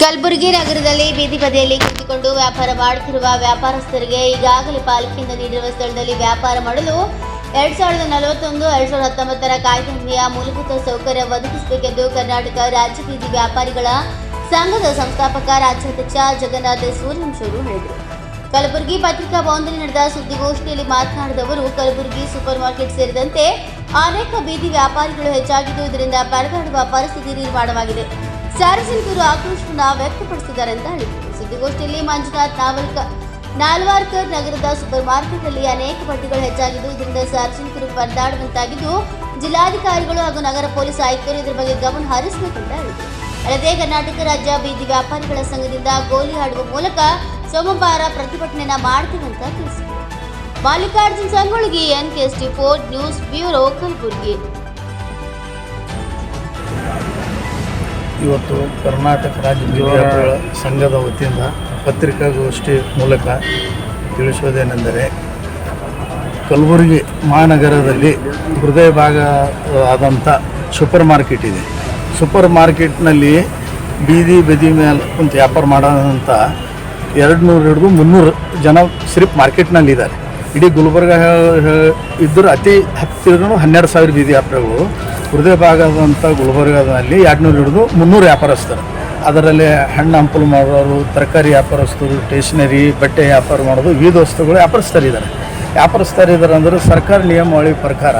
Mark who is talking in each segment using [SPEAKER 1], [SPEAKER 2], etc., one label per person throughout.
[SPEAKER 1] ಕಲಬುರಗಿ ನಗರದಲ್ಲಿ ಬೀದಿ ಬದಿಯಲ್ಲಿ ಕುಳಿತುಕೊಂಡು ವ್ಯಾಪಾರ ಮಾಡುತ್ತಿರುವ ವ್ಯಾಪಾರಸ್ಥರಿಗೆ ಈಗಾಗಲೇ ಪಾಲಿಕೆಯಿಂದ ನೀಡಿರುವ ಸ್ಥಳದಲ್ಲಿ ವ್ಯಾಪಾರ ಮಾಡಲು ಎರಡ್ ಸಾವಿರದ ನಲವತ್ತೊಂದು, ಎರಡ್ ಸಾವಿರದ ಹತ್ತೊಂಬತ್ತರ ಕಾಯ್ದೆಯ ಮೂಲಭೂತ ಸೌಕರ್ಯ ಒದಗಿಸಬೇಕೆಂದು ಕರ್ನಾಟಕ ರಾಜ್ಯ ಬೀದಿ ವ್ಯಾಪಾರಿಗಳ ಸಂಘದ ಸಂಸ್ಥಾಪಕ ರಾಜ್ಯಾಧ್ಯಕ್ಷ ಜಗನ್ನಾಥ ಸೂರ್ಯವಂಶರು ಹೇಳಿದರು. ಕಲಬುರಗಿ ಪತ್ರಿಕಾ ಭವನದಲ್ಲಿ ನಡೆದ ಸುದ್ದಿಗೋಷ್ಠಿಯಲ್ಲಿ ಮಾತನಾಡಿದ ಅವರು, ಕಲಬುರಗಿ ಸೂಪರ್ ಮಾರ್ಕೆಟ್ ಸೇರಿದಂತೆ ಅನೇಕ ಬೀದಿ ವ್ಯಾಪಾರಿಗಳು ಹೆಚ್ಚಾಗಿದ್ದು, ಇದರಿಂದ ಪರದಾಡುವ ಪರಿಸ್ಥಿತಿ ನಿರ್ಮಾಣವಾಗಿದೆ. ಸಾರ್ವಜನಿಕರು ಆಕ್ರೋಶವನ್ನು ವ್ಯಕ್ತಪಡಿಸಿದ್ದಾರೆ ಅಂತ ಹೇಳಿದರು. ಸುದ್ದಿಗೋಷ್ಠಿಯಲ್ಲಿ ಮಂಜುನಾಥ್ ನಾವಲ್ಕ, ನಾಲ್ವಾರ್ಕರ್ ನಗರದ ಸೂಪರ್ ಮಾರ್ಕೆಟ್ನಲ್ಲಿ ಅನೇಕ ಪಟ್ಟಿಗಳು ಹೆಚ್ಚಾಗಿದ್ದು, ಇದರಿಂದ ಸಾರ್ವಜನಿಕರು ಪರದಾಡುವಂತಾಗಿದ್ದು, ಜಿಲ್ಲಾಧಿಕಾರಿಗಳು ಹಾಗೂ ನಗರ ಪೊಲೀಸ್ ಆಯುಕ್ತರು ಇದರ ಬಗ್ಗೆ ಗಮನ ಹರಿಸಬೇಕಂತ ಹೇಳಿದರು. ಅಲ್ಲದೆ ಕರ್ನಾಟಕ ರಾಜ್ಯ ಬೀದಿ ವ್ಯಾಪಾರಿಗಳ ಸಂಘದಿಂದ ಗೋಲಿ ಆಡುವ ಮೂಲಕ ಸೋಮವಾರ ಪ್ರತಿಭಟನೆಯನ್ನ ಮಾಡ್ತೀವಿ ಅಂತ ತಿಳಿಸಿದರು. Mallikarjun Sangolgi N T four news bureau Kalaburagi.
[SPEAKER 2] ಇವತ್ತು ಕರ್ನಾಟಕ ರಾಜ್ಯ ವಿದ್ಯಾರ್ಥಿಗಳ ಸಂಘದ ವತಿಯಿಂದ ಪತ್ರಿಕಾಗೋಷ್ಠಿ ಮೂಲಕ ತಿಳಿಸೋದೇನೆಂದರೆ ಕಲಬುರಗಿ ಮಹಾನಗರದಲ್ಲಿ ಹೃದಯ ಭಾಗ ಆದಂಥ ಸೂಪರ್ ಮಾರ್ಕೆಟ್ ಇದೆ. ಸೂಪರ್ ಮಾರ್ಕೆಟ್ನಲ್ಲಿ ಬೀದಿ ಬದಿ ಮೇಲೆ ಕುಂತು ವ್ಯಾಪಾರ ಮಾಡೋದಂಥ ಎರಡು ನೂರು ಹಿಡಿದು ಮುನ್ನೂರು ಜನ ಸಿರಿಪ್ ಮಾರ್ಕೆಟ್ನಲ್ಲಿ ಇದ್ದಾರೆ ಇಡೀ ಗುಲ್ಬರ್ಗ ಇದ್ದರೂ ಅತಿ ಹತ್ತಿರನೂ ಹನ್ನೆರಡು ಸಾವಿರ ಬೀದಿ ವ್ಯಾಪಾರಿಗಳು ಹೃದಯ ಭಾಗದಂಥ ಗುಲ್ಬರ್ಗದಲ್ಲಿ ಎರಡುನೂರು ಹಿಡಿದು ಮುನ್ನೂರು ವ್ಯಾಪಾರಸ್ಥರು. ಅದರಲ್ಲಿ ಹಣ್ಣು ಹಂಪಲು ಮಾಡೋರು, ತರಕಾರಿ ವ್ಯಾಪಾರಸ್ಥರು ಸ್ಟೇಷನರಿ ಬಟ್ಟೆ ವ್ಯಾಪಾರ ಮಾಡೋದು, ವಿವಿಧ ವಸ್ತುಗಳು ವ್ಯಾಪಾರಸ್ಥರಿದ್ದಾರೆ ವ್ಯಾಪಾರಸ್ಥರಿದ್ದಾರೆ ಅಂದರೆ ಸರ್ಕಾರ ನಿಯಮಾವಳಿ ಪ್ರಕಾರ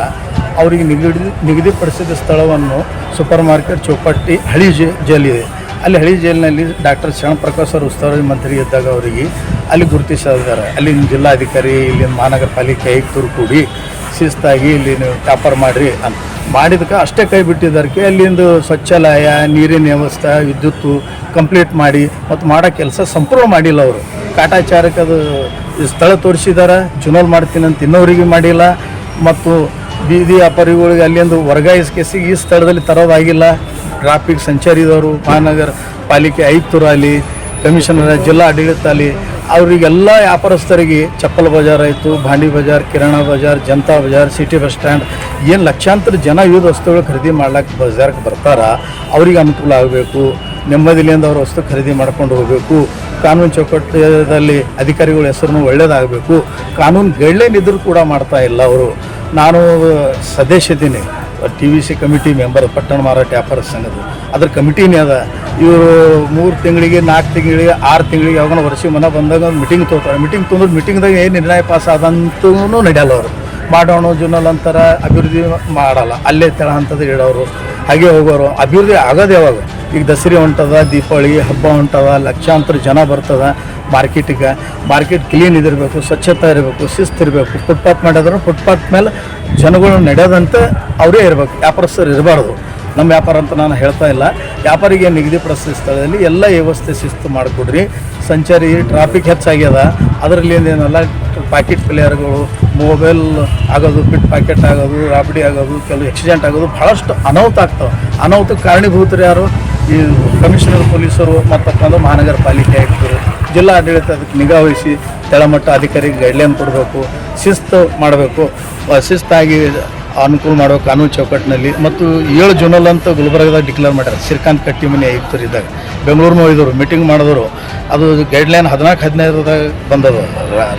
[SPEAKER 2] ಅವರಿಗೆ ನಿಗದಿ ನಿಗದಿಪಡಿಸಿದ ಸ್ಥಳವನ್ನು ಸೂಪರ್ ಮಾರ್ಕೆಟ್ ಚೌಪಟ್ಟಿ, ಹಳಿ ಜೆ ಜೈಲ್ ಇದೆ. ಅಲ್ಲಿ ಹಳಿ ಜೈಲಿನಲ್ಲಿ ಡಾಕ್ಟರ್ ಶರಣಪ್ರಕಾಶ್ ಅವರು ಉಸ್ತುವಾರಿ ಮಂತ್ರಿ ಇದ್ದಾಗ ಅವರಿಗೆ ಅಲ್ಲಿ ಗುರುತಿಸಿದ್ದಾರೆ. ಅಲ್ಲಿನ ಜಿಲ್ಲಾಧಿಕಾರಿ ಇಲ್ಲಿನ ಮಹಾನಗರ ಪಾಲಿಕೆ ಆಯುಕ್ತರು ಕೂಡಿ ಶಿಸ್ತಾಗಿ ಇಲ್ಲಿ ನೀವು ಟಾಪರ್ ಮಾಡಿರಿ ಅಂತ ಮಾಡಿದಕ್ಕೆ ಅಷ್ಟೇ ಕೈ ಬಿಟ್ಟಿದ್ದಕ್ಕೆ ಅಲ್ಲಿಂದು ಸ್ವಚ್ಛಾಲಯ, ನೀರಿನ ವ್ಯವಸ್ಥೆ, ವಿದ್ಯುತ್ತು ಕಂಪ್ಲೀಟ್ ಮಾಡಿ ಮತ್ತು ಮಾಡೋ ಕೆಲಸ ಸಂಪೂರ್ಣ ಮಾಡಿಲ್ಲ ಅವರು. ಕಾಟಾಚಾರಕ್ಕೆ ಅದು ಸ್ಥಳ ತೋರಿಸಿದ್ದಾರೆ. ಚುನಾವಣೆ ಮಾಡ್ತೀನಿ ಅಂತ ಇನ್ನೋರಿಗೆ ಮಾಡಿಲ್ಲ. ಮತ್ತು ಬೀದಿ ವ್ಯಾಪಾರಿಗಳಿಗೆ ಅಲ್ಲಿಂದು ವರ್ಗಾಯಿಸ್ಕೇಸಿ ಈ ಸ್ಥಳದಲ್ಲಿ ತರೋದಾಗಿಲ್ಲ. ಟ್ರಾಫಿಕ್ ಸಂಚಾರಿದವರು, ಮಹಾನಗರ ಪಾಲಿಕೆ ಆಯುಕ್ತರು ಅಲ್ಲಿ ಕಮಿಷನರ್ ಜಿಲ್ಲಾ ಆಡಳಿತ ಅಲ್ಲಿ ಅವರಿಗೆಲ್ಲ ವ್ಯಾಪಾರಸ್ಥರಿಗೆ ಚಪ್ಪಲ್ ಬಜಾರ್ ಆಯಿತು, Bhandi Bazar, Kirana Bazar, Janata Bazar, city bus stand, ಏನು ಲಕ್ಷಾಂತರ ಜನ ವಿವಿಧ ವಸ್ತುಗಳು ಖರೀದಿ ಮಾಡ್ಲಿಕ್ಕೆ ಬಜಾರ್ಗೆ ಬರ್ತಾರ, ಅವ್ರಿಗೆ ಅನುಕೂಲ ಆಗಬೇಕು. ನೆಮ್ಮದಿಲಿಂದ ಅವ್ರ ವಸ್ತು ಖರೀದಿ ಮಾಡ್ಕೊಂಡು ಹೋಗಬೇಕು. ಕಾನೂನು ಚೌಕಟ್ಟದಲ್ಲಿ ಅಧಿಕಾರಿಗಳ ಹೆಸರು ಒಳ್ಳೇದಾಗಬೇಕು. ಕಾನೂನು ಗೈಡ್ಲೈನ್ ಇದ್ರೂ ಕೂಡ ಮಾಡ್ತಾ ಇಲ್ಲ ಅವರು. ನಾನು ಸದಸ್ಯದ್ದೀನಿ T V C committee member ಪಟ್ಟಣ ಮಾರಾಟ ವ್ಯಾಪಾರ ಸಂಘದ. ಅದ್ರ ಕಮಿಟಿನೇ ಅದ. ಇವರು ಮೂರು ತಿಂಗಳಿಗೆ ನಾಲ್ಕು ತಿಂಗಳಿಗೆ, ಆರು ತಿಂಗಳಿಗೆ ಯಾವಾಗ ವರ್ಷ ಮನ ಬಂದಾಗ ಮೀಟಿಂಗ್ ತೊಗೊತಾರೆ ಮೀಟಿಂಗ್ ತೊಗೊಂಡ್ರೆ ಮೀಟಿಂಗ್ದಾಗ ಏನು ನಿರ್ಣಯ ಪಾಸ್ ಆದಂತೂ ನಡೆಯಲ್ಲ ಅವರು. ಮಾಡೋಣ ಜೂನಲ್ಲಿ ಅಂತಾರೆ ಅಭಿವೃದ್ಧಿ ಮಾಡಲ್ಲ. ಅಲ್ಲೇ ತೆಳ ಹಂತದ ಇಡೋರು ಹಾಗೆ ಹೋಗೋರು ಅಭಿವೃದ್ಧಿ ಆಗೋದು ಯಾವಾಗ? ಈಗ ದಸರಿ ಹೊಂಟದ, ದೀಪಾವಳಿ ಹಬ್ಬ ಹೊಂಟದ, ಲಕ್ಷಾಂತರ ಜನ ಬರ್ತದ ಮಾರ್ಕೆಟಿಗೆ. ಮಾರ್ಕೆಟ್ ಕ್ಲೀನ್ ಇದಿರಬೇಕು, ಸ್ವಚ್ಛತೆ ಇರಬೇಕು, ಶಿಸ್ತು ಇರಬೇಕು. ಫುಟ್ಪಾತ್ ಮಾಡಿದ್ರೆ ಫುಟ್ಪಾತ್ ಮೇಲೆ ಜನಗಳು ನಡೆಯೋದಂತೆ ಅವರೇ ಇರಬೇಕು. ವ್ಯಾಪಾರಸ್ಥರು ಇರಬಾರ್ದು. ನಮ್ಮ ವ್ಯಾಪಾರ ಅಂತ ನಾನು ಹೇಳ್ತಾ ಇಲ್ಲ. ವ್ಯಾಪಾರಿಗೆ ನಿಗದಿಪಡಿಸಿದ ಸ್ಥಳದಲ್ಲಿ ಎಲ್ಲ ವ್ಯವಸ್ಥೆ ಶಿಸ್ತು ಮಾಡಿಕೊಡ್ರಿ. ಸಂಚಾರಿ ಟ್ರಾಫಿಕ್ ಹೆಚ್ಚಾಗ್ಯದ. ಅದರಲ್ಲಿ ಏನೇನೆಲ್ಲ ಪ್ಯಾಕೆಟ್ ಪ್ಲೇಯರ್ಗಳು, ಮೊಬೈಲ್ ಆಗೋದು ಪಿಟ್ ಪ್ಯಾಕೆಟ್ ಆಗೋದು, ರಾಬಡಿ ಆಗೋದು, ಕೆಲವು ಆಕ್ಸಿಡೆಂಟ್ ಆಗೋದು ಭಾಳಷ್ಟು ಅನಾಹುತ ಆಗ್ತವೆ. ಅನಾಹುತಕ್ಕೆ ಕಾರಣೀಭೂತರು ಯಾರು? ಈ ಕಮಿಷನರ್ ಪೊಲೀಸರು ಮತ್ತಪ್ಪ ಮಹಾನಗರ ಪಾಲಿಕೆ ಆಯುಕ್ತರು. ಜಿಲ್ಲಾ ಆಡಳಿತ ಅದಕ್ಕೆ ನಿಗಾ ವಹಿಸಿ ಕೆಳಮಟ್ಟ ಅಧಿಕಾರಿಗೆ ಗೈಡ್ಲೈನ್ ಕೊಡಬೇಕು, ಶಿಸ್ತು ಮಾಡಬೇಕು. ಶಿಸ್ತಾಗಿ ಅನುಕೂಲ ಮಾಡೋ ಕಾನೂನು ಚೌಕಟ್ಟಿನಲ್ಲಿ ಮತ್ತು ಏಳು ಜೂನಲ್ಲಿ ಅಂತ ಗುಲ್ಬರ್ಗದಾಗ ಡಿಕ್ಲೇರ್ ಮಾಡ್ಯಾರ. ಶ್ರೀಕಾಂತ್ ಕಟ್ಟಿ ಮನೆ ಆಯುಕ್ತರು ಇದ್ದಾಗ. ಬೆಂಗಳೂರಿನ ಹೋಗಿದ್ರು ಮೀಟಿಂಗ್ ಮಾಡಿದ್ರು ಅದು ಗೈಡ್ಲೈನ್ ಹದಿನಾಲ್ಕು, ಹದಿನೈದರದಾಗ ಬಂದದ.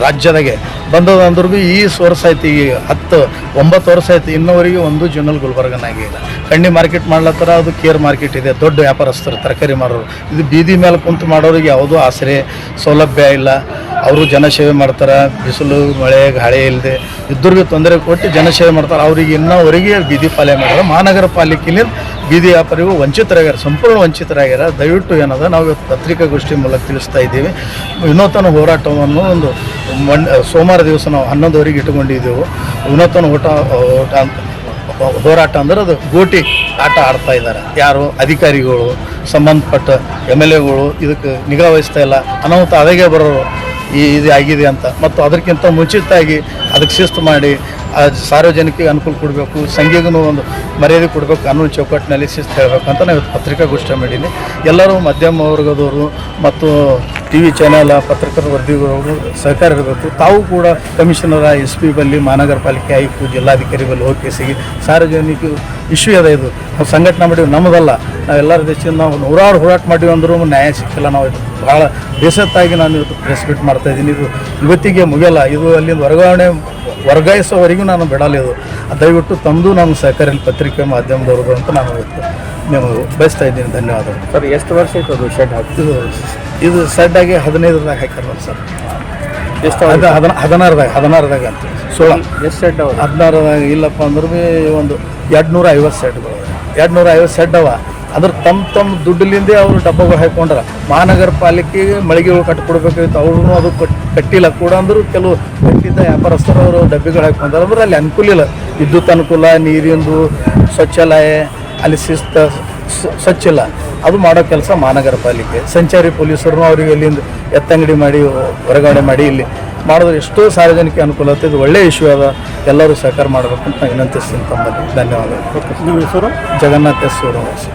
[SPEAKER 2] ರಾಜ್ಯದಾಗೆ ಬಂದದ ಅಂದ್ರೂ ಭೀ ಈ ವರ್ಷ ಐತಿ ಈಗ ಹತ್ತು, ಒಂಬತ್ತು ವರ್ಷ ಆಯ್ತು, ಇನ್ನೂವರೆಗೆ ಒಂದು ಜೂನಲ್ ಗುಲ್ಬರ್ಗನಾಗಿಲ್ಲ ಕಣ್ಣಿ ಮಾರ್ಕೆಟ್ ಮಾಡ್ಲತ್ತರ, ಅದು ಕೇರ್ ಮಾರ್ಕೆಟ್ ಇದೆ, ದೊಡ್ಡ ವ್ಯಾಪಾರಸ್ಥರು, ತರಕಾರಿ ಮಾರೋರು. ಇದು ಬೀದಿ ಮೇಲೆ ಕುಂತು ಮಾಡೋರಿಗೆ ಯಾವುದೂ ಆಸರೆ, ಸೌಲಭ್ಯ ಇಲ್ಲ. ಅವರು ಜನಸೇವೆ ಮಾಡ್ತಾರೆ, ಬಿಸಿಲು, ಮಳೆ, ಗಾಳಿ ಇಲ್ಲದೆ ಇದ್ರೂ ಭೀ ತೊಂದರೆ ಕೊಟ್ಟು ಜನಸೇವೆ ಮಾಡ್ತಾರೆ. ಅವ್ರಿಗೆ ಇನ್ನೂವರೆಗೆ ಬೀದಿ ಪಾಲನೆ ಮಾಡ್ತಾರೆ ಮಹಾನಗರ ಪಾಲಿಕೆಯಲ್ಲಿ ಬೀದಿ ವ್ಯಾಪಾರಿಗಳು ವಂಚಿತರಾಗ್ಯಾರ, ಸಂಪೂರ್ಣ ವಂಚಿತರಾಗ್ಯಾರ. ದಯವಿಟ್ಟು ಏನದ, ನಾವು ಪತ್ರಿಕಾಗೋಷ್ಠಿ ಮೂಲಕ ತಿಳಿಸ್ತಾ ಇದ್ದೀವಿ. ವಿನೂತನ ಹೋರಾಟವನ್ನು ಒಂದು ಸೋಮವಾರ ದಿವಸ ನಾವು ಹನ್ನೊಂದುವರೆಗೆ ಇಟ್ಟುಕೊಂಡಿದ್ದೆವು. ವಿನೂತನ ಓಟ ಅಂತ, ಹೋರಾಟ ಅಂದ್ರೆ ಅದು ಗೋಟಿ ಆಟ ಆಡ್ತಾ ಇದ್ದಾರೆ. ಯಾರು? ಅಧಿಕಾರಿಗಳು, ಸಂಬಂಧಪಟ್ಟ ಎಂ ಎಲ್ ಎಗಳು, ಇದಕ್ಕೆ ನಿಗಾ ವಹಿಸ್ತಾ ಇಲ್ಲ. ಅನಾಹುತ ಅದಾಗೆ ಬರೋರು. ಈ ಇದು ಆಗಿದೆ ಅಂತ. ಮತ್ತು ಅದಕ್ಕಿಂತ ಮುಂಚಿತವಾಗಿ ಅದಕ್ಕೆ ಶಿಸ್ತು ಮಾಡಿ ಸಾರ್ವಜನಿಕರಿಗೆ ಅನುಕೂಲ ಕೊಡಬೇಕು, ಸಂಘಿಗೂ ಒಂದು ಮರ್ಯಾದೆ ಕೊಡಬೇಕು ಕಾನೂನು ಚೌಕಟ್ಟಿನಲ್ಲಿ ಶಿಸ್ತು ಹೇಳಬೇಕು ಅಂತ ನಾವು ಪತ್ರಿಕಾಗೋಷ್ಠಿ ಮಾಡೀನಿ ಎಲ್ಲರೂ ಮಧ್ಯಮ ವರ್ಗದವರು ಮತ್ತು ಟಿ ವಿ ಚಾನೆಲ್ ಪತ್ರಕರ್ತರ ವರದಿಗಳು ಸಹಕಾರ ಇರಬೇಕು ತಾವು ಕೂಡ ಕಮಿಷನರ, ಎಸ್ ಪಿ ಬಲ್ಲಿ, ಮಹಾನಗರ ಪಾಲಿಕೆ ಆಯುಕ್ತ ಜಿಲ್ಲಾಧಿಕಾರಿ ಬಲ್ಲಿ ಹೋಗಿ ಸಾರ್ವಜನಿಕ ಇಶ್ಯೂ ಅದ ಇದು. ನಾವು ಸಂಘಟನೆ ಮಾಡಿವಿ ನಮ್ಮದಲ್ಲ ನಾವೆಲ್ಲರ ದೇಶದಿಂದ ನಾವು ನೂರಾರು ಹೋರಾಟ ಮಾಡಿವಿ ಅಂದ್ರೂ ನ್ಯಾಯ ಸಿಕ್ಕಿಲ್ಲ ನಾವು. ಇದು ಭಾಳ ಬೇಸತ್ತಾಗಿ ನಾನು ಇವತ್ತು ಪ್ರೆಸ್ ಮೀಟ್ ಮಾಡ್ತಾ ಇದ್ದೀನಿ. ಇದು ಇವತ್ತಿಗೆ ಮುಗಿಯಲ್ಲ. ಇದು ಅಲ್ಲಿಂದ ವರ್ಗಾವಣೆ ವರ್ಗಾಯಿಸೋವರೆಗೂ ನಾನು ಬಿಡಲ್ಲ ಇದು. ದಯವಿಟ್ಟು ತಂದು ನಮ್ಮ ಸಹಕಾರಿ ಪತ್ರಿಕೆ ಮಾಧ್ಯಮದವ್ರದ್ದು ಅಂತ ನಾನು ಇವತ್ತು ನಿಮಗೆ ಬಯಸ್ತಾ ಇದ್ದೀನಿ. ಧನ್ಯವಾದಗಳು.
[SPEAKER 3] ಸರ್ ಎಷ್ಟು ವರ್ಷ ಇತ್ತು ಅದು ಶೆಡ್ ಹಾಕಿ?
[SPEAKER 2] ಇದು ಇದು ಸೆಡ್ ಆಗಿ ಹದಿನೈದರದಾಗ ಹಾಕಿರಲ್ಲ ಸರ್.
[SPEAKER 3] ಎಷ್ಟು
[SPEAKER 2] ಅದು ಹದಿನ ಹದಿನಾರದಾಗ ಹದಿನಾರದಾಗ ಅಂತ. ಸೋಳ.
[SPEAKER 3] ಎಷ್ಟು ಸೆಟ್ ಅವ?
[SPEAKER 2] ಹದಿನಾರದಾಗ ಇಲ್ಲಪ್ಪ ಅಂದ್ರೆ ಭೀ ಒಂದು ಎರಡು ನೂರ ಐವತ್ತು ಸೆಟ್ಗಳು ಎರಡು ನೂರ ಐವತ್ತು ಸೆಟ್ ಅವ. ಅಂದ್ರೆ ತಮ್ಮ ತಮ್ಮ ದುಡ್ಡಲಿಂದೇ ಅವರು ಡಬ್ಬಗಳು ಹಾಕೊಂಡ್ರ. ಮಹಾನಗರ ಪಾಲಿಕೆಗೆ ಮಳಿಗೆಗಳು ಕಟ್ಟಿಕೊಡ್ಬೇಕಾಗಿತ್ತು ಅವ್ರೂ ಅದು ಕಟ್ ಕಟ್ಟಿಲ್ಲ ಕೂಡ ಅಂದ್ರು ಕೆಲವು ಕಟ್ಟಿದ್ದ ವ್ಯಾಪಾರಸ್ಥರು ಅವರು ಡಬ್ಬಿಗಳು ಹಾಕೊಂಡ್ರ. ಅಂದ್ರೆ ಅಲ್ಲಿ ಅನುಕೂಲ ಇಲ್ಲ. ವಿದ್ಯುತ್ ಅನುಕೂಲ ನೀರಿಂದು ಶೌಚಾಲಯ ಅಲ್ಲಿ ಶಿಸ್ತ ಸ್ವಚ್ಛ ಇಲ್ಲ. ಅದು ಮಾಡೋ ಕೆಲಸ ಮಹಾನಗರ ಪಾಲಿಕೆ. ಸಂಚಾರಿ ಪೊಲೀಸರು ಅವರಿಗೆ ಇಲ್ಲಿಂದ ಎತ್ತಂಗಡಿ ಮಾಡಿ ಹೊರಗಡೆ ಮಾಡಿ ಇಲ್ಲಿ ಮಾಡಿದ್ರೆ ಎಷ್ಟೋ ಸಾರ್ವಜನಿಕ ಅನುಕೂಲ ಆಗ್ತದೆ ಇದು. ಒಳ್ಳೆಯ ಇಶ್ಯೂ ಅದ. ಎಲ್ಲರೂ ಸಹಕಾರ ಮಾಡಬೇಕು ಅಂತ ವಿನಂತಿಸ್ತೀನಿ ತಮ್ಮಲ್ಲಿ. ಧನ್ಯವಾದಗಳು. ಜಗನ್ನಾಥ ಎಸ್ ಸೂರವಂಶಿ